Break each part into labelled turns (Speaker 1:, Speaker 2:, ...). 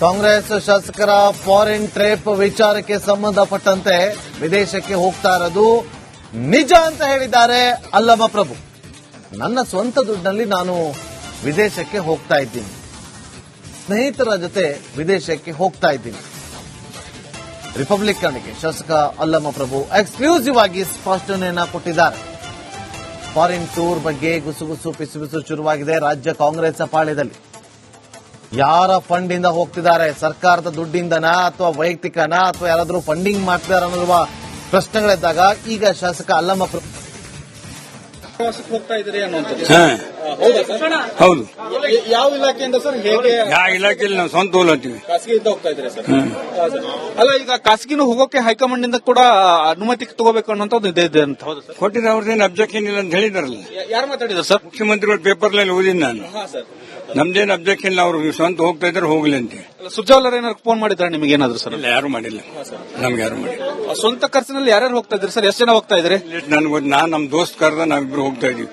Speaker 1: ಕಾಂಗ್ರೆಸ್ ಶಾಸಕರ foreign trip ವಿಚಾರಕ್ಕೆ ಸಂಬಂಧಪಟ್ಟಂತೆ ವಿದೇಶಕ್ಕೆ ಹೋಗ್ತಾ ಇರೋದು ನಿಜ ಅಂತ ಹೇಳಿದ್ದಾರೆ ಅಲ್ಲಮ ಪ್ರಭು. ನನ್ನ ಸ್ವಂತ ದುಡ್ಡಿನಲ್ಲಿ ನಾನು ವಿದೇಶಕ್ಕೆ ಹೋಗ್ತಾ ಇದ್ದೀನಿ. ಸ್ನೇಹಿತರ ಜೊತೆ ವಿದೇಶಕ್ಕೆ ಹೋಗ್ತಾ ಇದ್ದೀನಿ. ರಿಪಬ್ಲಿಕನ್ಗೆ ಶಾಸಕ ಅಲ್ಲಮ ಪ್ರಭು ಎಕ್ಸ್ಕ್ಲೂಸಿವ್ ಆಗಿ ಸ್ಪಷ್ಟನೆಯನ್ನ ಕೊಟ್ಟಿದ್ದಾರೆ. ಫಾರಿನ್ ಟೂರ್ ಬಗ್ಗೆ ಗುಸುಗುಸು ಪಿಸುಗುಸು ಶುರುವಾಗಿದೆ ರಾಜ್ಯ ಕಾಂಗ್ರೆಸ್ ಪಾಳ್ಯದಲ್ಲಿ. ಯಾರ ಫಂಡ್ ಇಂದ ಹೋಗ್ತಿದ್ದಾರೆ? ಸರ್ಕಾರದ ದುಡ್ಡಿಂದನಾ ಅಥವಾ ವೈಯಕ್ತಿಕನಾ ಅಥವಾ ಯಾರಾದರೂ ಫಂಡಿಂಗ್ ಮಾಡ್ತಿದ್ದಾರೆ ಅನ್ನೋರುವ ಪ್ರಶ್ನೆಗಳಿದ್ದಾಗ ಈಗ ಶಾಸಕ ಅಲ್ಲಮ್ಮ
Speaker 2: ಹೌದು ಯಾವ ಇಲಾಖೆಯಿಂದ ಸರ್ ಹೇಗೆ
Speaker 3: ಯಾವ ಇಲಾಖೆಯಲ್ಲಿ ನಾವು ಸ್ವಂತ ಅಂತೀವಿ.
Speaker 2: ಖಾಸಗಿಯಿಂದ ಹೋಗ್ತಾ ಇದ್ದೀರಿ ಸರ್? ಅಲ್ಲ ಈಗ ಖಾಸಗಿನೂ ಹೋಗೋಕೆ ಹೈಕಮಾಂಡ್ ಇಂದ ಕೂಡ ಅನುಮತಿ ತಗೋಬೇಕು ಅನ್ನೋದು ಇದೆ ಇದೆ ಅಂತ. ಹೌದು ಸರ್?
Speaker 3: ಕೊಟ್ಟಿದ್ರೆ ಅವ್ರದ್ದೇನು ಅಬ್ಜೆಕ್ಷನ್ ಇಲ್ಲ ಅಂತ ಹೇಳಿದಾರಲ್ಲ.
Speaker 2: ಯಾರು ಮಾತಾಡಿದ್ರು ಸರ್?
Speaker 3: ಮುಖ್ಯಮಂತ್ರಿಗಳ ಪೇಪರ್ನಲ್ಲಿ ಓದಿನಿ ನಾನು. ನಮ್ದೇನು ಅಬ್ಜೆಕ್ಷನ್ ಇಲ್ಲ ಅವ್ರು ಸ್ವಂತ ಹೋಗ್ತಾ ಇದ್ರೆ ಹೋಗ್ಲಿ ಅಂತ.
Speaker 2: ಅಲ್ಲ, ಏನಾದ್ರು ಫೋನ್ ಮಾಡಿದ್ರೆ ನಿಮ್ಗೆ ಏನಾದ್ರು ಸರ್?
Speaker 3: ಇಲ್ಲ ಯಾರು ಮಾಡಿಲ್ಲ. ನಮ್ಗೆ ಯಾರು ಮಾಡಿಲ್ಲ.
Speaker 2: ಸ್ವಂತ ಖರ್ಚಿನಲ್ಲಿ ಯಾರ್ಯಾರು ಹೋಗ್ತಾ ಇದ್ರಿ ಸರ್? ಎಷ್ಟು ಜನ ಹೋಗ್ತಾ ಇದ್ರಿ?
Speaker 3: ನನ್ಗೆ ನಾನು ನಮ್ಮ ದೋಸ್ತ್ ಕರೆದ ನಾವಿಬ್ರು ಹೋಗ್ತಾ ಇದೀವಿ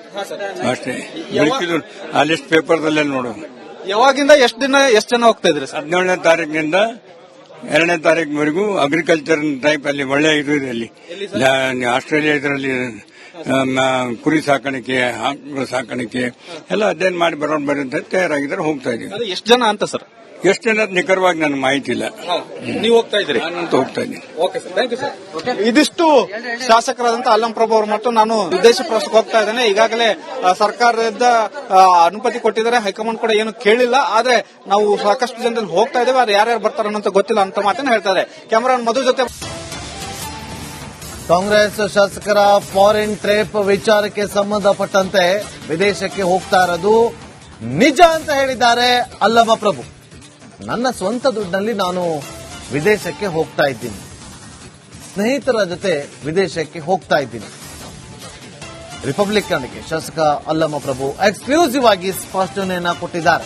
Speaker 3: ಅಷ್ಟೇ. ಬೆಳಕಿದ್ರು ಆ ಲಿಸ್ಟ್ ಪೇಪರ್ದಲ್ಲೇ ನೋಡು.
Speaker 2: ಯಾವಾಗಿಂದ ಎಷ್ಟು ದಿನ ಎಷ್ಟು ಜನ ಹೋಗ್ತಾ ಇದ್ರಿ ಸರ್?
Speaker 3: ಹದಿನೇಳನೇ ತಾರೀಕಿನಿಂದ ಎರಡನೇ ತಾರೀಕಿನವರೆಗೂ ಅಗ್ರಿಕಲ್ಚರ್ ಟೈಪ್ ಅಲ್ಲಿ ಒಳ್ಳೆ ಇದು ಇದೆ ಅಲ್ಲಿ. ಆಸ್ಟ್ರೇಲಿಯಾ ಇದರಲ್ಲಿ ಕುರಿ ಸಾಕಾಣಿಕೆ ಆಕಳ ಸಾಕಾಣಿಕೆ ಎಲ್ಲ ಅಧ್ಯಯನ ಮಾಡಿ ಬರೋಣ ಬರೋಣ ಅಂತ ತಯಾರಾಗಿದ್ದಾರೆ ಹೋಗ್ತಾ ಇದೀವಿ
Speaker 2: ಅದೇ ಎಷ್ಟು ಜನ ಅಂತ ಸರ್?
Speaker 3: ಎಷ್ಟು ಜನ ನಿಖರವಾಗಿ ನನ್ನ ಮಾಹಿತಿ ಇಲ್ಲ.
Speaker 2: ನೀವು ಹೋಗ್ತಾ ಇದ್ರಿ
Speaker 3: ನಾನಂತೂ ಹೋಗ್ತಾ ಇದ್ದೀನಿ.
Speaker 2: Okay sir thank you sir ಇದಿಷ್ಟು ಶಾಸಕರಾದಂತಹ ಅಲ್ಲಂ ಪ್ರಭು ಅವರು ಮತ್ತು ನಾನು ವಿದೇಶ ಪ್ರವಾಸಕ್ಕೆ ಹೋಗ್ತಾ ಇದ್ದೇನೆ. ಈಗಾಗಲೇ ಸರ್ಕಾರದಿಂದ ಅನುಮತಿ ಕೊಟ್ಟಿದ್ದಾರೆ. ಹೈಕಮಾಂಡ್ ಕೂಡ ಏನು ಕೇಳಿಲ್ಲ. ಆದ್ರೆ ನಾವು ಸಾಕಷ್ಟು ಜನರಲ್ಲಿ ಹೋಗ್ತಾ ಇದ್ದೇವೆ. ಅದು ಯಾರ್ಯಾರು ಬರ್ತಾರೆ ಅಂತ ಗೊತ್ತಿಲ್ಲ ಅಂತ ಮಾತನ್ನ ಹೇಳ್ತಾರೆ ಕ್ಯಾಮರಾ ಮಧು ಜೊತೆ
Speaker 1: ಕಾಂಗ್ರೆಸ್ ಶಾಸಕರ ಫಾರಿನ್ ಟ್ರಿಪ್ ವಿಚಾರಕ್ಕೆ ಸಂಬಂಧಪಟ್ಟಂತೆ ವಿದೇಶಕ್ಕೆ ಹೋಗ್ತಾ ಇರೋದು ನಿಜ ಅಂತ ಹೇಳಿದ್ದಾರೆ ಅಲ್ಲಮ ಪ್ರಭು. ನನ್ನ ಸ್ವಂತ ದುಡ್ಡಿನಲ್ಲಿ ನಾನು ವಿದೇಶಕ್ಕೆ ಹೋಗ್ತಾ ಇದ್ದೀನಿ. ಸ್ನೇಹಿತರ ಜೊತೆ ವಿದೇಶಕ್ಕೆ ಹೋಗ್ತಾ ಇದ್ದೀನಿ. ರಿಪಬ್ಲಿಕನ್ಗೆ ಶಾಸಕ ಅಲ್ಲಮ ಪ್ರಭು ಎಕ್ಸ್ಕ್ಲೂಸಿವ್ ಆಗಿ ಸ್ಪಷ್ಟನೆಯನ್ನ ಕೊಟ್ಟಿದ್ದಾರೆ.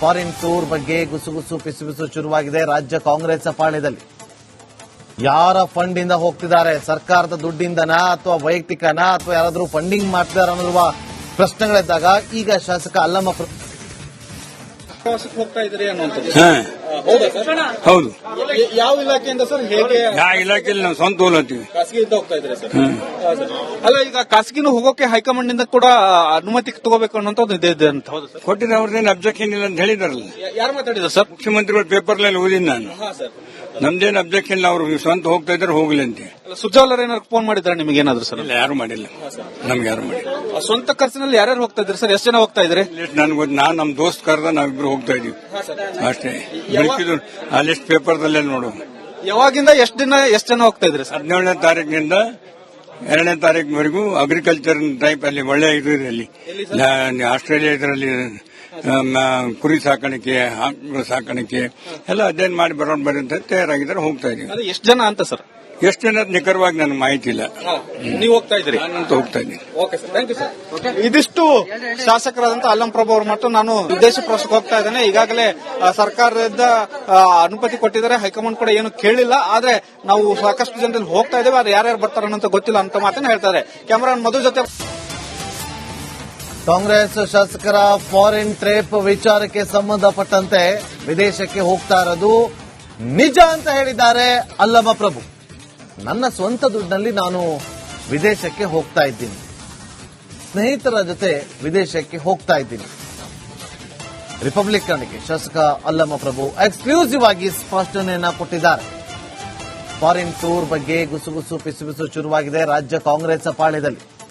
Speaker 1: ಫಾರಿನ್ ಟೂರ್ ಬಗ್ಗೆ ಗುಸುಗುಸು ಪಿಸುಗುಸು ಶುರುವಾಗಿದೆ ರಾಜ್ಯ ಕಾಂಗ್ರೆಸ್ ಪಾಳ್ಯದಲ್ಲಿ. ಯಾರ ಫಂಡ್ ಇಂದ ಹೋಗ್ತಿದ್ದಾರೆ? ಸರ್ಕಾರದ ದುಡ್ಡಿಂದನಾ ಅಥವಾ ವೈಯಕ್ತಿಕನಾ ಅಥವಾ ಯಾರಾದರೂ ಫಂಡಿಂಗ್ ಮಾಡ್ತಿದಾರ ಅನ್ನೋರುವ ಪ್ರಶ್ನೆಗಳಿದ್ದಾಗ ಈಗ ಶಾಸಕ ಅಲ್ಲಮ್ಮ
Speaker 2: ಹೌದು ಯಾವ ಇಲಾಖೆಯಿಂದ ಸರ್ ಹೇಗೆ
Speaker 3: ಯಾವ ಇಲಾಖೆಯಲ್ಲಿ ನಾವು ಸ್ವಂತ ಹೋಗ್ತೀವಿ
Speaker 2: ಖಾಸಗಿಯಿಂದ ಹೋಗ್ತಾ ಇದ್ರಿ ಸರ್? ಅಲ್ಲ ಈಗ ಖಾಸಗಿನೂ ಹೋಗೋಕೆ ಹೈಕಮಾಂಡ್ ಇಂದ ಕೂಡ ಅನುಮತಿ ತಗೋಬೇಕು ಅನ್ನೋಂಥದ್ದು ಇದೆ ಅಂತ. ಹೌದು ಸರ್?
Speaker 3: ಕೊಟ್ಟಿದ್ರೆ ಅವ್ರದ್ದೇನು ಅಬ್ಜೆಕ್ಷನ್ ಇಲ್ಲ ಅಂತ ಹೇಳಿದಾರಲ್ಲ.
Speaker 2: ಯಾರು ಮಾತಾಡಿದ್ರು ಸರ್?
Speaker 3: ಮುಖ್ಯಮಂತ್ರಿಗಳ ಪೇಪರ್ನಲ್ಲಿ ಓದಿನ ನಾನು.
Speaker 2: ಹಾ ಸರ್.
Speaker 3: ನಮ್ದೇನು ಅಬ್ಜೆಕ್ಷನ್ ಇಲ್ಲ ಅವ್ರು ಸ್ವಂತ ಹೋಗ್ತಾ ಇದ್ರೆ ಹೋಗ್ಲಿ ಅಂತ.
Speaker 2: ಸುಜಾಲರ್ ಏನಾದ್ರು ಫೋನ್ ಮಾಡಿದ್ರೆ ನಿಮ್ಗೆ ಏನಾದ್ರು ಸರ್?
Speaker 3: ಇಲ್ಲ ಯಾರು ಮಾಡಿಲ್ಲ. ನಮ್ಗೆ ಯಾರು ಮಾಡಿಲ್ಲ.
Speaker 2: ಸ್ವಂತ ಖರ್ಚಿನಲ್ಲಿ ಯಾರ್ಯಾರು ಹೋಗ್ತಾ ಇದ್ರಿ ಸರ್? ಎಷ್ಟು ಜನ ಹೋಗ್ತಾ ಇದ್ರಿ
Speaker 3: ನನ್ಗೆ ಗೊತ್ತು ನಾನು ನಮ್ಮ ದೋಸ್ತ್ ಕರೆದ ನಾವಿಬ್ರು ಹೋಗ್ತಾ ಇದೀವಿ ಅಷ್ಟೇ. ಬೆಳಕಿದ್ರು ಆ ಲಿಸ್ಟ್ ಪೇಪರ್ದಲ್ಲೇ ನೋಡು.
Speaker 2: ಯಾವಾಗಿಂದ ಎಷ್ಟು ದಿನ ಎಷ್ಟು ಜನ ಹೋಗ್ತಾ ಇದ್ರಿ ಸರ್?
Speaker 3: ಹದಿನೇಳನೇ ತಾರೀಕಿನಿಂದ ಎರಡನೇ ತಾರೀಕಿನವರೆಗೂ ಅಗ್ರಿಕಲ್ಚರ್ ಟೈಪ್ ಅಲ್ಲಿ ಒಳ್ಳೆ ಇದು ಇದೆ ಅಲ್ಲಿ. ಆಸ್ಟ್ರೇಲಿಯಾ ಇದರಲ್ಲಿ ಕುರಿ ಸಾಕಾಣಿಕೆ ಆಕಳ ಸಾಕಾಣಿಕೆ ಎಲ್ಲ ಅಧ್ಯಯನ ಮಾಡಿ ಬರೋಣ ಬರ್ರಿ ಅಂತ ತಯಾರಾಗಿದ್ದಾರೆ ಹೋಗ್ತಾ ಇದೀವಿ.
Speaker 2: ಅದೇ ಎಷ್ಟು ಜನ ಅಂತ ಸರ್?
Speaker 3: ಎಷ್ಟು ಜನ ನಿಖರವಾಗಿ ನನಗೆ ಮಾಹಿತಿ ಇಲ್ಲ.
Speaker 2: ನೀವು ಹೋಗ್ತಾ ಇದ್ರಿ
Speaker 3: ನಾನಂತೂ ಹೋಗ್ತಾ ಇದ್ದೀನಿ.
Speaker 2: Okay sir thank you sir ಇದಿಷ್ಟು ಶಾಸಕರಾದಂತಹ ಅಲ್ಲಂ ಪ್ರಭು ಅವರು ಮತ್ತು ನಾನು ವಿದೇಶ ಪ್ರವಾಸಕ್ಕೆ ಹೋಗ್ತಾ ಇದ್ದೇನೆ. ಈಗಾಗಲೇ ಸರ್ಕಾರದಿಂದ ಅನುಮತಿ ಕೊಟ್ಟಿದ್ದಾರೆ. ಹೈಕಮಾಂಡ್ ಕೂಡ ಏನು ಕೇಳಿಲ್ಲ. ಆದ್ರೆ ನಾವು ಸಾಕಷ್ಟು ಜನರಲ್ಲಿ ಹೋಗ್ತಾ ಇದ್ದೇವೆ. ಅದು ಯಾರ್ಯಾರು ಬರ್ತಾರ ಅಂತ ಗೊತ್ತಿಲ್ಲ ಅಂತ ಮಾತನ್ನ ಹೇಳ್ತಾರೆ ಕ್ಯಾಮರಾ ಮಧು ಜೊತೆ
Speaker 1: ಕಾಂಗ್ರೆಸ್ ಶಾಸಕರ ಫಾರಿನ್ ಟ್ರಿಪ್ ವಿಚಾರಕ್ಕೆ ಸಂಬಂಧಪಟ್ಟಂತೆ ವಿದೇಶಕ್ಕೆ ಹೋಗ್ತಾ ಇರೋದು ನಿಜ ಅಂತ ಹೇಳಿದ್ದಾರೆ ಅಲ್ಲಮ ಪ್ರಭು. ನನ್ನ ಸ್ವಂತ ದುಡ್ಡಿನಲ್ಲಿ ನಾನು ವಿದೇಶಕ್ಕೆ ಹೋಗ್ತಾ ಇದ್ದೀನಿ. ಸ್ನೇಹಿತರ ಜೊತೆ ವಿದೇಶಕ್ಕೆ ಹೋಗ್ತಾ ಇದ್ದೀನಿ. ರಿಪಬ್ಲಿಕನ್ಗೆ ಶಾಸಕ ಅಲ್ಲಮ ಪ್ರಭು ಎಕ್ಸ್ಕ್ಲೂಸಿವ್ ಆಗಿ ಸ್ಪಷ್ಟನೆಯನ್ನ ಕೊಟ್ಟಿದ್ದಾರೆ. ಫಾರಿನ್ ಟೂರ್ ಬಗ್ಗೆ ಗುಸುಗುಸು ಪಿಸುಬಿಸು ಶುರುವಾಗಿದೆ ರಾಜ್ಯ ಕಾಂಗ್ರೆಸ್ ಪಾಳ್ಯದಲ್ಲಿ.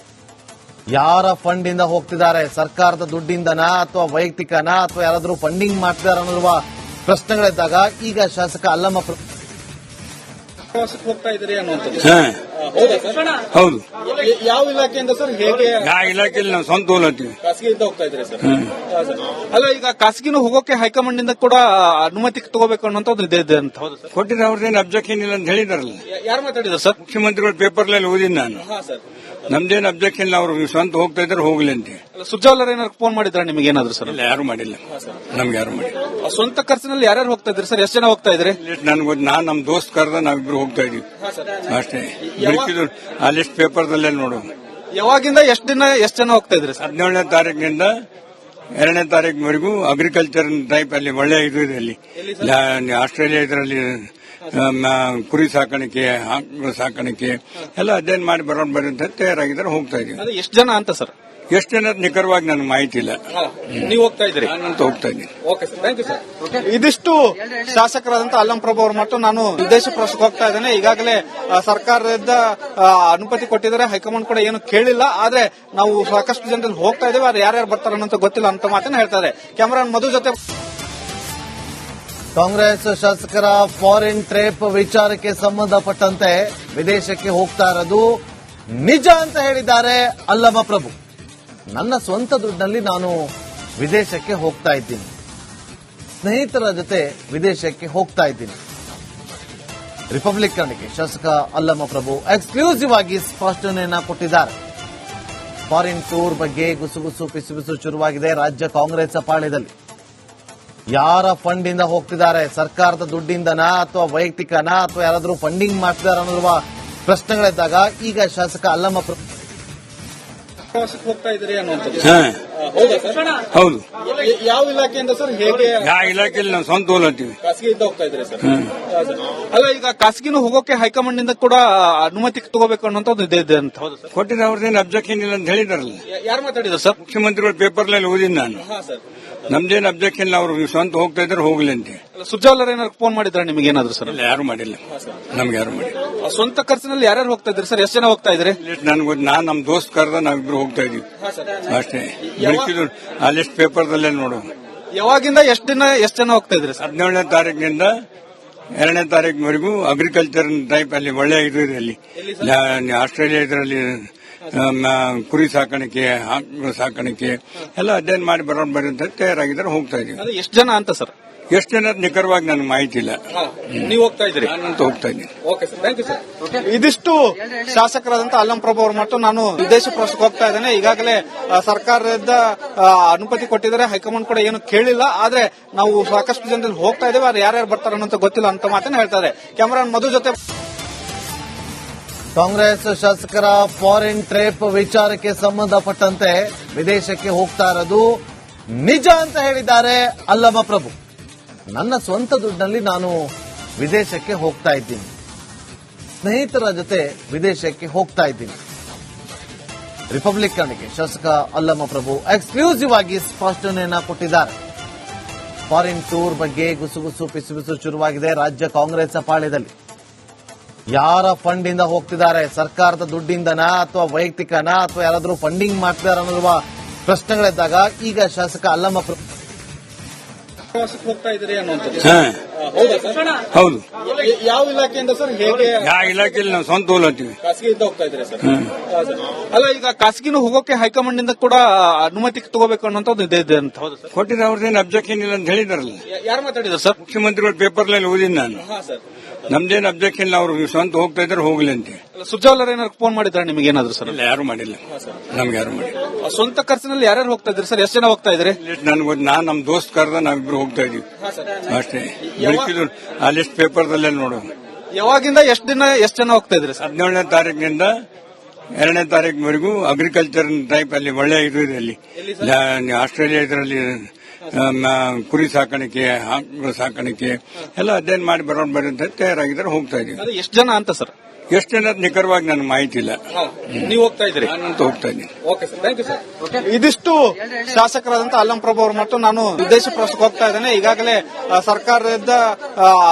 Speaker 1: ಯಾರ ಫಂಡ್ ಇಂದ ಹೋಗ್ತಿದ್ದಾರೆ? ಸರ್ಕಾರದ ದುಡ್ಡಿಂದನಾ ಅಥವಾ ವೈಯಕ್ತಿಕನಾ ಅಥವಾ ಯಾರಾದರೂ ಫಂಡಿಂಗ್ ಮಾಡ್ತಿದ್ದಾರೆ ಅನ್ನೋರುವ ಪ್ರಶ್ನೆಗಳಿದ್ದಾಗ ಈಗ ಶಾಸಕ ಅಲ್ಲಮ್ಮ
Speaker 2: ಹೌದು ಯಾವ ಇಲಾಖೆಯಿಂದ ಸರ್ ಹೇಗೆ
Speaker 3: ಯಾವ ಇಲಾಖೆಯಲ್ಲಿ ನಾವು ಸ್ವಂತ ಹೋಗ್ತೀವಿ
Speaker 2: ಖಾಸಗಿಯಿಂದ ಹೋಗ್ತಾ ಇದ್ರಿ ಸರ್? ಅಲ್ಲ ಈಗ ಖಾಸಗಿನ ಹೋಗೋಕೆ ಹೈಕಮಾಂಡ್ ಇಂದ ಕೂಡ ಅನುಮತಿ ತಗೋಬೇಕು ಅನ್ನೋಂಥದ್ದು ಇದೆ ಅಂತ. ಹೌದು ಸರ್?
Speaker 3: ಕೊಟ್ಟಿದ್ರೆ ಅವ್ರದ್ದೇನು ಅಬ್ಜೆಕ್ಷನ್ ಇಲ್ಲ ಅಂತ ಹೇಳಿದಾರಲ್ಲ.
Speaker 2: ಯಾರು ಮಾತಾಡಿದ್ರು ಸರ್?
Speaker 3: ಮುಖ್ಯಮಂತ್ರಿಗಳ ಪೇಪರ್ನಲ್ಲಿ ಓದಿ ನಾನು. ನಮ್ದೇನು ಅಬ್ಜೆಕ್ಷನ್ ಇಲ್ಲ ಅವ್ರು ಸ್ವಂತ ಹೋಗ್ತಾ ಇದ್ರೆ ಹೋಗ್ಲಿ ಅಂತ.
Speaker 2: ಸುಜಾಲ್ ಏನಾದ್ರು ಫೋನ್ ಮಾಡಿದ್ರೆ ನಿಮ್ಗೆ ಏನಾದ್ರು ಸರ್?
Speaker 3: ಇಲ್ಲ ಯಾರು ಮಾಡಿಲ್ಲ. ನಮ್ಗೆ ಯಾರು ಮಾಡಿಲ್ಲ.
Speaker 2: ಸ್ವಂತ ಖರ್ಚಿನಲ್ಲಿ ಯಾರ್ಯಾರು ಹೋಗ್ತಾ ಇದ್ರಿ ಸರ್? ಎಷ್ಟು ಜನ ಹೋಗ್ತಾ ಇದ್ರಿ?
Speaker 3: ನನ್ಗೆ ನಾನು ನಮ್ಮ ದೋಸ್ತ್ ಕರೆದ ನಾವಿಬ್ರು ಹೋಗ್ತಾ ಇದೀವಿ ಅಷ್ಟೇ. ಆ ಲಿಸ್ಟ್ ಪೇಪರ್ದಲ್ಲೇ ನೋಡು.
Speaker 2: ಯಾವಾಗಿಂದ ಎಷ್ಟು ದಿನ ಎಷ್ಟು ಜನ ಹೋಗ್ತಾ ಇದ್ರಿ ಸರ್?
Speaker 3: ಹದಿನೇಳನೇ ತಾರೀಕಿನಿಂದ ಎರಡನೇ ತಾರೀಕಿನವರೆಗೂ ಅಗ್ರಿಕಲ್ಚರ್ ಟೈಪ್ ಅಲ್ಲಿ ಒಳ್ಳೆ ಇದು ಇದೆ ಅಲ್ಲಿ. ಆಸ್ಟ್ರೇಲಿಯಾ ಇದರಲ್ಲಿ ಕುರಿ ಸಾಕಾಣಿಕೆ ಆಕಳು ಸಾಕಾಣಿಕೆ ಎಲ್ಲ ಅಧ್ಯಯನ ಮಾಡಿ ಬರೋಣ ಬರೋಣ ಅಂತ ತಯಾರಾಗಿದ್ದಾರೆ ಹೋಗ್ತಾ
Speaker 2: ಅದೇ ಎಷ್ಟು ಜನ ಅಂತ ಸರ್?
Speaker 3: ಎಷ್ಟು ಜನ ನಿಖರವಾಗಿ ನನಗೆ ಮಾಹಿತಿ ಇಲ್ಲ.
Speaker 2: ನೀವು ಹೋಗ್ತಾ ಇದ್ರಿ
Speaker 3: ನಾನಂತ ಹೋಗ್ತಾ ಇದ್ದೀನಿ.
Speaker 2: ಇದಿಷ್ಟು ಶಾಸಕರಾದಂತ ಅಲ್ಲಂ ಪ್ರಭು ಅವರು ಮತ್ತು ನಾನು ವಿದೇಶ ಪ್ರವಾಸಕ್ಕೆ ಹೋಗ್ತಾ ಇದ್ದೇನೆ. ಈಗಾಗಲೇ ಸರ್ಕಾರದ ಸರ್ಕಾರದಿಂದ ಅನುಮತಿ ಕೊಟ್ಟಿದ್ದಾರೆ. ಹೈಕಮಾಂಡ್ ಕೂಡ ಏನು ಕೇಳಿಲ್ಲ. ಆದ್ರೆ ನಾವು ಸಾಕಷ್ಟು ಜನರಲ್ಲಿ ಹೋಗ್ತಾ ಇದ್ದೇವೆ. ಅದು ಯಾರ್ಯಾರು ಬರ್ತಾರೆ ಅಂತ ಗೊತ್ತಿಲ್ಲ ಅಂತ ಮಾತನ್ನ ಹೇಳ್ತಾರೆ ಕ್ಯಾಮರಾನ್ ಮಧು ಜೊತೆ
Speaker 1: ಕಾಂಗ್ರೆಸ್ ಶಾಸಕರ ಫಾರಿನ್ ಟ್ರಿಪ್ ವಿಚಾರಕ್ಕೆ ಸಂಬಂಧಪಟ್ಟಂತೆ ವಿದೇಶಕ್ಕೆ ಹೋಗ್ತಾ ಇರೋದು ನಿಜ ಅಂತ ಹೇಳಿದ್ದಾರೆ ಅಲ್ಲಮ ಪ್ರಭು. ನನ್ನ ಸ್ವಂತ ದುಡ್ಡಿನಲ್ಲಿ ನಾನು ವಿದೇಶಕ್ಕೆ ಹೋಗ್ತಾ ಇದ್ದೀನಿ. ಸ್ನೇಹಿತರ ಜೊತೆ ವಿದೇಶಕ್ಕೆ ಹೋಗ್ತಾ ಇದ್ದೀನಿ. ರಿಪಬ್ಲಿಕ್ ರಿಪಬ್ಲಿಕನ್ಗೆ ಶಾಸಕ ಅಲ್ಲಮ ಪ್ರಭು ಎಕ್ಸ್ಕ್ಲೂಸಿವ್ ಆಗಿ ಸ್ಪಷ್ಟನೆಯನ್ನ ಕೊಟ್ಟಿದ್ದಾರೆ. ಫಾರಿನ್ ಟೂರ್ ಬಗ್ಗೆ ಗುಸುಗುಸು ಪಿಸುಗುಸು ಶುರುವಾಗಿದೆ ರಾಜ್ಯ ಕಾಂಗ್ರೆಸ್ ಪಾಳ್ಯದಲ್ಲಿ. ಯಾರ ಫಂಡ್ ಇಂದ ಹೋಗ್ತಿದ್ದಾರೆ? ಸರ್ಕಾರದ ದುಡ್ಡಿಂದನಾ ಅಥವಾ ವೈಯಕ್ತಿಕನಾ ಅಥವಾ ಯಾರಾದರೂ ಫಂಡಿಂಗ್ ಮಾಡ್ತಿದ್ದಾರೆ ಅನ್ನೋರುವ ಪ್ರಶ್ನೆಗಳಿದ್ದಾಗ ಈಗ ಶಾಸಕ ಅಲ್ಲಮ್ಮ
Speaker 2: ಹೌದು ಯಾವ ಇಲಾಖೆಯಿಂದ ಸರ್ ಹೇಗೆ
Speaker 3: ಯಾವ ಇಲಾಖೆಯಲ್ಲಿ ನಾವು ಸ್ವಂತ ಹೋಗ್ತೀವಿ
Speaker 2: ಖಾಸಗಿಯಿಂದ ಹೋಗ್ತಾ ಇದ್ದೀರಿ ಸರ್? ಅಲ್ಲ ಈಗ ಖಾಸಗಿನೂ ಹೋಗೋಕೆ ಹೈಕಮಾಂಡ್ನಿಂದ ಕೂಡ ಅನುಮತಿ ತಗೋಬೇಕು ಅನ್ನೋದು ಇದೆ ಇದೆ ಅಂತ. ಹೌದು ಸರ್?
Speaker 3: ಕೊಟ್ಟಿದ್ರೆ ಅವ್ರದ್ದೇನು ಅಬ್ಜೆಕ್ಷನ್ ಇಲ್ಲ ಅಂತ ಹೇಳಿದಾರಲ್ಲ.
Speaker 2: ಯಾರು ಮಾತಾಡಿದ್ರು ಸರ್?
Speaker 3: ಮುಖ್ಯಮಂತ್ರಿಗಳ ಪೇಪರ್ನಲ್ಲಿ ಓದಿದ್ ನಾನು.
Speaker 2: ಹಾ ಸರ್.
Speaker 3: ನಮ್ದೇನು ಅಬ್ಜೆಕ್ಷನ್ ಇಲ್ಲ ಅವರು ಸ್ವಂತ ಹೋಗ್ತಾ ಇದ್ರೆ ಹೋಗ್ಲಿ ಅಂತ.
Speaker 2: ಸುಜಾಲರ್ ಏನಾದ್ರು ಫೋನ್ ಮಾಡಿದ್ರೆ ನಿಮ್ಗೆ ಏನಾದ್ರು ಸರ್?
Speaker 3: ಯಾರು ಮಾಡಿಲ್ಲ. ನಮ್ಗೆ ಯಾರು ಮಾಡಿಲ್ಲ.
Speaker 2: ಸ್ವಂತ ಖರ್ಚಿನಲ್ಲಿ ಯಾರ್ಯಾರು ಹೋಗ್ತಾ ಇದ್ರಿ ಸರ್? ಎಷ್ಟು ಜನ ಹೋಗ್ತಾ ಇದ್ರಿ
Speaker 3: ನನ್ಗೆ ನಾನು ನಮ್ಮ ದೋಸ್ತ್ ಕರೆದ ನಾವಿಬ್ರು ಹೋಗ್ತಾ ಇದೀವಿ ಅಷ್ಟೇ. ಬೆಳಕಿದ್ರು ಆ ಲಿಸ್ಟ್ ಪೇಪರ್ದಲ್ಲೇ ನೋಡು.
Speaker 2: ಯಾವಾಗಿಂದ ಎಷ್ಟು ದಿನ ಎಷ್ಟು ಜನ ಹೋಗ್ತಾ ಇದ್ರಿ ಸರ್?
Speaker 3: ಹದಿನೇಳನೇ ತಾರೀಕಿನಿಂದ ಎರಡನೇ ತಾರೀಕಿನವರೆಗೂ ಅಗ್ರಿಕಲ್ಚರ್ ಟೈಪ್ ಅಲ್ಲಿ ಒಳ್ಳೆ ಇದು ಇದೆ ಅಲ್ಲಿ. ಆಸ್ಟ್ರೇಲಿಯಾ ಇದರಲ್ಲಿ ಕುರಿ ಸಾಕಾಣಿಕೆ ಆಕಳು ಸಾಕಾಣಿಕೆ ಎಲ್ಲ ಅಧ್ಯಯನ ಮಾಡಿ ಬರೋಣ ಬರೋ ಅಂತ ತಯಾರಾಗಿದ್ದಾರೆ ಹೋಗ್ತಾ ಇದೀವಿ
Speaker 2: ಅದೇ ಎಷ್ಟು ಜನ ಅಂತ ಸರ್?
Speaker 3: ಎಷ್ಟು ಜನ ನಿಖರವಾಗಿ ನನಗೆ ಮಾಹಿತಿ ಇಲ್ಲ.
Speaker 2: ನೀವು ಹೋಗ್ತಾ ಇದ್ರಿ
Speaker 3: ಅಂತ ಹೋಗ್ತಾ ಇದ್ದೀನಿ.
Speaker 2: Okay sir thank you sir ಇದಿಷ್ಟು ಶಾಸಕರಾದಂತ ಅಲ್ಲಂ ಪ್ರಭು ಅವ್ರ ಮತ್ತು ನಾನು ವಿದೇಶ ಪ್ರವಾಸಕ್ಕೆ ಹೋಗ್ತಾ ಇದ್ದೇನೆ. ಈಗಾಗಲೇ ಸರ್ಕಾರದ ಅನುಮತಿ ಕೊಟ್ಟಿದ್ದಾರೆ. ಹೈಕಮಾಂಡ್ ಕೂಡ ಏನು ಕೇಳಿಲ್ಲ. ಆದ್ರೆ ನಾವು ಸಾಕಷ್ಟು ಜನರಲ್ಲಿ ಹೋಗ್ತಾ ಇದ್ದೇವೆ. ಯಾರು ಯಾರ್ಯಾರು ಬರ್ತಾರೆ ಅನ್ನೋಂತ ಗೊತ್ತಿಲ್ಲ ಅಂತ ಮಾತನ್ನ ಹೇಳ್ತಾರೆ ಕ್ಯಾಮರಾನ್ ಮಧು ಜೊತೆ
Speaker 1: ಕಾಂಗ್ರೆಸ್ ಶಾಸಕರ ಫಾರಿನ್ ಟ್ರಿಪ್ ವಿಚಾರಕ್ಕೆ ಸಂಬಂಧಪಟ್ಟಂತೆ ವಿದೇಶಕ್ಕೆ ಹೋಗ್ತಾ ಇರೋದು ನಿಜ ಅಂತ ಹೇಳಿದ್ದಾರೆ ಅಲ್ಲಮ ಪ್ರಭು. ನನ್ನ ಸ್ವಂತ ದುಡ್ಡಿನಲ್ಲಿ ನಾನು ವಿದೇಶಕ್ಕೆ ಹೋಗ್ತಾ ಇದ್ದೀನಿ. ಸ್ನೇಹಿತರ ಜೊತೆ ವಿದೇಶಕ್ಕೆ ಹೋಗ್ತಾ ಇದ್ದೀನಿ. ರಿಪಬ್ಲಿಕನ್ಗೆ ಶಾಸಕ ಅಲ್ಲಮ ಪ್ರಭು ಎಕ್ಸ್ಕ್ಲೂಸಿವ್ ಆಗಿ ಸ್ಪಷ್ಟನೆಯನ್ನ ಕೊಟ್ಟಿದ್ದಾರೆ. ಫಾರಿನ್ ಟೂರ್ ಬಗ್ಗೆ ಗುಸುಗುಸು ಪಿಸುಗುಸು ಶುರುವಾಗಿದೆ ರಾಜ್ಯ ಕಾಂಗ್ರೆಸ್ ಪಾಳ್ಯದಲ್ಲಿ. ಯಾರ ಫಂಡ್ ಇಂದ ಹೋಗ್ತಿದ್ದಾರೆ? ಸರ್ಕಾರದ ದುಡ್ಡಿಂದನಾ ಅಥವಾ ವೈಯಕ್ತಿಕನಾ ಅಥವಾ ಯಾರಾದರೂ ಫಂಡಿಂಗ್ ಮಾಡ್ತಿದ್ದಾರೆ ಅನ್ನೋರುವ ಪ್ರಶ್ನೆಗಳಿದ್ದಾಗ ಈಗ ಶಾಸಕ ಅಲ್ಲಮ್ಮ
Speaker 2: ಪ್ರವಾಸಕ್ಕೆ ಹೋಗ್ತಾ ಇದ್ದೀರಿ ಅನ್ನುವಂಥದ್ದು.
Speaker 3: ಹಾ,
Speaker 2: ಹೌದಾ ಸರ್?
Speaker 3: ಹೌದು.
Speaker 2: ಯಾವ ಇಲಾಖೆಯಿಂದ ಸರ್ ಹೇಗೆ
Speaker 3: ಯಾವ ಇಲಾಖೆಯಲ್ಲಿ ನಾವು ಸ್ವಂತ ಹೋಲತ್ತೀವಿ
Speaker 2: ಖಾಸಗಿಯಿಂದ ಹೋಗ್ತಾ ಇದ್ದೀರಿ ಸರ್? ಅಲ್ಲ ಈಗ ಖಾಸಗಿನೂ ಹೋಗೋಕೆ ಹೈಕಮಾಂಡ್ ಇಂದ ಕೂಡ ಅನುಮತಿ ತಗೋಬೇಕು ಅನ್ನೋಂಥದ್ದು ಇದೆ ಇದೆ ಅಂತ. ಹೌದು ಸರ್?
Speaker 3: ಕೊಟ್ಟಿದ್ರೆ ಅವ್ರದ್ದೇನು ಅಬ್ಜೆಕ್ಷನ್ ಇಲ್ಲ ಅಂತ ಹೇಳಿದಾರಲ್ಲ.
Speaker 2: ಯಾರು ಮಾತಾಡಿದ್ರು ಸರ್?
Speaker 3: ಮುಖ್ಯಮಂತ್ರಿಗಳ ಪೇಪರ್ನಲ್ಲಿ ಓದಿದ್ ನಾನು.
Speaker 2: ಹಾ ಸರ್.
Speaker 3: ನಮ್ದೇನು ಅಬ್ಜೆಕ್ಷನ್ ಇಲ್ಲ ಅವರು ಸ್ವಂತ ಹೋಗ್ತಾ ಇದ್ರೆ ಹೋಗ್ಲಿ ಅಂತ
Speaker 2: ಸುಜಾಲರ್ ಏನಾದ್ರು ಫೋನ್ ಮಾಡಿದ್ರ ನಿಮಗೆ ಏನಾದ್ರು ಸರ್?
Speaker 3: ಇಲ್ಲ ಯಾರು ಮಾಡಿಲ್ಲ. ನಮ್ಗೆ ಯಾರು ಮಾಡಿಲ್ಲ.
Speaker 2: ಸ್ವಂತ ಖರ್ಚಿನಲ್ಲಿ ಯಾರ್ಯಾರು ಹೋಗ್ತಾ ಇದ್ರಿ ಸರ್? ಎಷ್ಟು ಜನ ಹೋಗ್ತಾ ಇದ್ರಿ
Speaker 3: ನನ್ಗೆ ನಾನು ನಮ್ಮ ದೋಸ್ತ್ ಕರೆದ ನಾವಿಬ್ರು ಹೋಗ್ತಾ ಇದೀವಿ ಅಷ್ಟೇ. ಬೆಳಕಿದ್ರು ಆ ಲಿಸ್ಟ್ ಪೇಪರ್ದಲ್ಲೇ ನೋಡು.
Speaker 2: ಯಾವಾಗಿಂದ ಎಷ್ಟು ದಿನ ಎಷ್ಟು ಜನ ಹೋಗ್ತಾ ಇದ್ರಿ ಸರ್?
Speaker 3: ಹದಿನೇಳನೇ ತಾರೀಕಿನಿಂದ ಎರಡನೇ ತಾರೀಕಿನವರೆಗೂ ಅಗ್ರಿಕಲ್ಚರ್ ಟೈಪ್ ಅಲ್ಲಿ ಒಳ್ಳೆ ಇದು ಇದೆ ಅಲ್ಲಿ. ಲ- ಆಸ್ಟ್ರೇಲಿಯಾ ಇದರಲ್ಲಿ ಕುರಿ ಸಾಕಾಣಿಕೆ ಆಕಳು ಸಾಕಾಣಿಕೆ ಎಲ್ಲ ಅಧ್ಯಯನ ಮಾಡಿ ಬರೋಣ ಅಂತ ತಯಾರಾಗಿದ್ದಾರೆ ಹೋಗ್ತಾ ಇದೀವಿ
Speaker 2: ಅದೇ ಎಷ್ಟು ಜನ ಅಂತ ಸರ್?
Speaker 3: ಎಷ್ಟು ಜನ ನಿಖರವಾಗಿ ನನ್ನ ಮಾಹಿತಿ ಇಲ್ಲ.
Speaker 2: ನೀವು ಹೋಗ್ತಾ ಇದ್ರಿ
Speaker 3: ನಾನಂತ ಹೋಗ್ತಾ ಇದ್ದೀನಿ.
Speaker 2: Okay sir thank you sir. ಇದಿಷ್ಟು ಶಾಸಕರಾದಂತಹ ಅಲ್ಲಂ ಪ್ರಭು ಅವರು ಮತ್ತು ನಾನು ವಿದೇಶ ಪ್ರವಾಸಕ್ಕೆ ಹೋಗ್ತಾ ಇದ್ದೇನೆ. ಈಗಾಗಲೇ ಸರ್ಕಾರದಿಂದ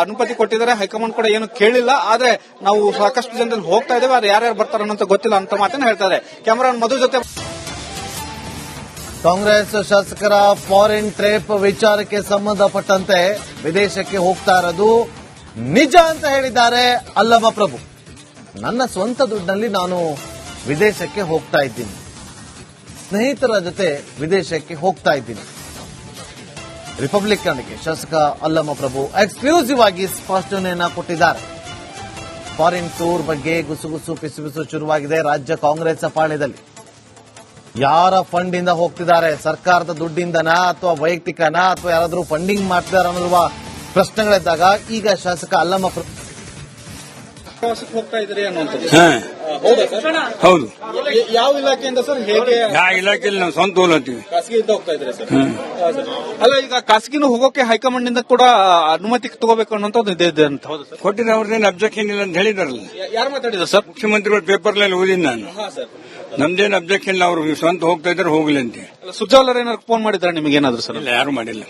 Speaker 2: ಅನುಮತಿ ಕೊಟ್ಟಿದ್ದಾರೆ. ಹೈಕಮಾಂಡ್ ಕೂಡ ಏನು ಕೇಳಿಲ್ಲ. ಆದ್ರೆ ನಾವು ಸಾಕಷ್ಟು ಜನರಲ್ಲಿ ಹೋಗ್ತಾ ಇದ್ದೇವೆ. ಆದ್ರೆ ಯಾರ್ಯಾರು ಬರ್ತಾರೆ ಅನ್ನೋಂತ ಗೊತ್ತಿಲ್ಲ ಅಂತ ಮಾತನ್ನ ಹೇಳ್ತಾರೆ ಕ್ಯಾಮರಾನ್ ಮಧು ಜೊತೆ
Speaker 1: ಕಾಂಗ್ರೆಸ್ ಶಾಸಕರ ಫಾರಿನ್ ಟ್ರಿಪ್ ವಿಚಾರಕ್ಕೆ ಸಂಬಂಧಪಟ್ಟಂತೆ ವಿದೇಶಕ್ಕೆ ಹೋಗ್ತಾ ಇರೋದು ನಿಜ ಅಂತ ಹೇಳಿದ್ದಾರೆ ಅಲ್ಲಮ ಪ್ರಭು. ನನ್ನ ಸ್ವಂತ ದುಡ್ಡಿನಲ್ಲಿ ನಾನು ವಿದೇಶಕ್ಕೆ ಹೋಗ್ತಾ ಇದ್ದೀನಿ. ಸ್ನೇಹಿತರ ಜೊತೆ ವಿದೇಶಕ್ಕೆ ಹೋಗ್ತಾ ಇದ್ದೀನಿ. ರಿಪಬ್ಲಿಕನ್ಗೆ ಶಾಸಕ ಅಲ್ಲಮ್ಮ ಪ್ರಭು ಎಕ್ಸ್ಕ್ಲೂಸಿವ್ ಆಗಿ ಸ್ಪಷ್ಟನೆಯನ್ನ ಕೊಟ್ಟಿದ್ದಾರೆ. ಫಾರಿನ್ ಟೂರ್ ಬಗ್ಗೆ ಗುಸುಗುಸು ಪಿಸುಗುಸು ಶುರುವಾಗಿದೆ ರಾಜ್ಯ ಕಾಂಗ್ರೆಸ್ ಪಾಳ್ಯದಲ್ಲಿ ಯಾರ ಫಂಡ್ ಇಂದ ಹೋಗ್ತಿದ್ದಾರೆ? ಸರ್ಕಾರದ ದುಡ್ಡಿಂದನಾ ಅಥವಾ ವೈಯಕ್ತಿಕನಾ ಅಥವಾ ಯಾರಾದರೂ ಫಂಡಿಂಗ್ ಮಾಡ್ತಿದ್ದಾರೆ ಅನ್ನೋ ಪ್ರಶ್ನೆಗಳಿದ್ದಾಗ ಈಗ ಶಾಸಕ ಅಲ್ಲಮ್ಮ
Speaker 2: ಪ್ರವಾಸಕ್ಕೆ ಹೋಗ್ತಾ ಇದ್ರಿ ಅನ್ನುವಂಥದ್ದು.
Speaker 3: ಹಾ.
Speaker 2: ಹೌದಾ ಸರ್?
Speaker 3: ಹೌದು.
Speaker 2: ಯಾವ ಇಲಾಖೆಯಿಂದ ಸರ್ ಹೇಗೆ
Speaker 3: ಯಾವ ಇಲಾಖೆಯಲ್ಲಿ ನಾವು ಸ್ವಂತ ಹೋಲತ್ತೀವಿ
Speaker 2: ಖಾಸಗಿಯಿಂದ ಹೋಗ್ತಾ ಇದ್ರೆ ಸರ್? ಅಲ್ಲ ಈಗ ಖಾಸಗಿನ ಹೋಗೋಕೆ ಹೈಕಮಾಂಡ್ನಿಂದ ಕೂಡ ಅನುಮತಿ ತಗೋಬೇಕು ಅನ್ನೋಂಥದ್ದು ಇದೆ ಇದೆ ಅಂತ. ಹೌದು ಸರ್?
Speaker 3: ಕೊಟ್ಟಿದ್ರೆ ಅವ್ರದ್ದೇನು ಅಬ್ಜೆಕ್ಷನ್ ಇಲ್ಲ ಅಂತ ಹೇಳಿದಾರಲ್ಲ.
Speaker 2: ಯಾರು ಮಾತಾಡಿದ್ರು ಸರ್?
Speaker 3: ಮುಖ್ಯಮಂತ್ರಿಗಳು ಪೇಪರ್ನಲ್ಲಿ ಓದಿನಿ ನಾನು.
Speaker 2: ಹಾ ಸರ್.
Speaker 3: ನಮ್ದೇನು ಅಬ್ಜೆಕ್ಷನ್ ಇಲ್ಲ ಅವ್ರು ಸ್ವಂತ ಹೋಗ್ತಾ ಇದ್ರೆ ಹೋಗ್ಲಿ ಅಂತ.
Speaker 2: ಸುಜಾಲರ್ ಏನಾದ್ರು ಫೋನ್ ಮಾಡಿದ್ರೆ ನಿಮ್ಗೆ ಏನಾದ್ರು ಸರ್?
Speaker 3: ಇಲ್ಲ ಯಾರು ಮಾಡಿಲ್ಲ.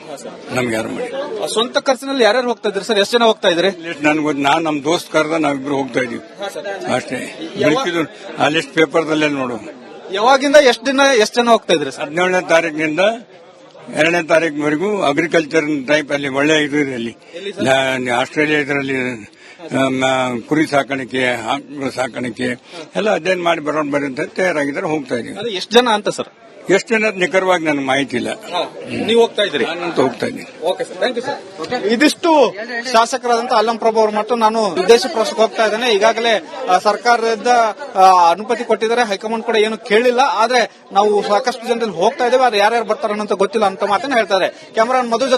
Speaker 3: ನಮ್ಗೆ ಯಾರು ಮಾಡಿಲ್ಲ.
Speaker 2: ಸ್ವಂತ ಖರ್ಚಿನಲ್ಲಿ ಯಾರ್ಯಾರು ಹೋಗ್ತಾ ಇದ್ರಿ ಸರ್? ಎಷ್ಟು ಜನ ಹೋಗ್ತಾ ಇದ್ರಿ
Speaker 3: ನನ್ಗೆ ಗೊತ್ತು ನಾನು ನಮ್ಮ ದೋಸ್ತ್ ಕರೆದ ನಾವಿಬ್ರು ಹೋಗ್ತಾ ಇದೀವಿ ಅಷ್ಟೇ. ಬೆಳಕಿದ್ರು ಆ ಲಿಸ್ಟ್ ಪೇಪರ್ದಲ್ಲೇ ನೋಡು.
Speaker 2: ಯಾವಾಗಿಂದ ಎಷ್ಟು ದಿನ ಎಷ್ಟು ಜನ ಹೋಗ್ತಾ ಇದ್ರಿ ಸರ್?
Speaker 3: ಹದಿನೇಳನೇ ತಾರೀಕಿನಿಂದ ಎರಡನೇ ತಾರೀಕಿನವರೆಗೂ ಅಗ್ರಿಕಲ್ಚರ್ ಟೈಪ್ ಅಲ್ಲಿ ಒಳ್ಳೆ ಇದು ಇದೆ ಅಲ್ಲಿ. ಆಸ್ಟ್ರೇಲಿಯಾ ಇದರಲ್ಲಿ ಕುರಿ ಸಾಕಾಣಿಕೆ ಆಕಳ ಸಾಕಾಣಿಕೆ ಎಲ್ಲ ಅಧ್ಯಯನ ಮಾಡಿ ಬರೋಣ ಬರೀ ಅಂತ ತಯಾರಾಗಿದ್ದಾರೆ ಹೋಗ್ತಾ ಇದೀವಿ.
Speaker 2: ಅದೇ ಎಷ್ಟು ಜನ ಅಂತ ಸರ್?
Speaker 3: ಎಷ್ಟು ಜನ ನಿಖರವಾಗಿ ನನಗೆ ಮಾಹಿತಿ ಇಲ್ಲ.
Speaker 2: ನೀವು ಹೋಗ್ತಾ ಇದ್ರಿ
Speaker 3: ನಾನಂತೂ ಹೋಗ್ತಾ ಇದ್ದೀನಿ.
Speaker 2: Okay sir thank you sir ಇದಿಷ್ಟು ಶಾಸಕರಾದಂತಹ ಅಲ್ಲಂ ಪ್ರಭು ಅವರು ಮತ್ತು ನಾನು ವಿದೇಶ ಪ್ರವಾಸಕ್ಕೆ ಹೋಗ್ತಾ ಇದ್ದೇನೆ. ಈಗಾಗಲೇ ಸರ್ಕಾರದಿಂದ ಅನುಮತಿ ಕೊಟ್ಟಿದ್ದಾರೆ. ಹೈಕಮಾಂಡ್ ಕೂಡ ಏನು ಕೇಳಿಲ್ಲ. ಆದ್ರೆ ನಾವು ಸಾಕಷ್ಟು ಜನರಲ್ಲಿ ಹೋಗ್ತಾ ಇದ್ದೇವೆ. ಆದ್ರೆ ಯಾರ್ಯಾರು ಬರ್ತಾರ ಅಂತ ಗೊತ್ತಿಲ್ಲ ಅಂತ ಮಾತನ್ನ ಹೇಳ್ತಾರೆ ಕ್ಯಾಮರಾ ಮಧು ಜೊತೆ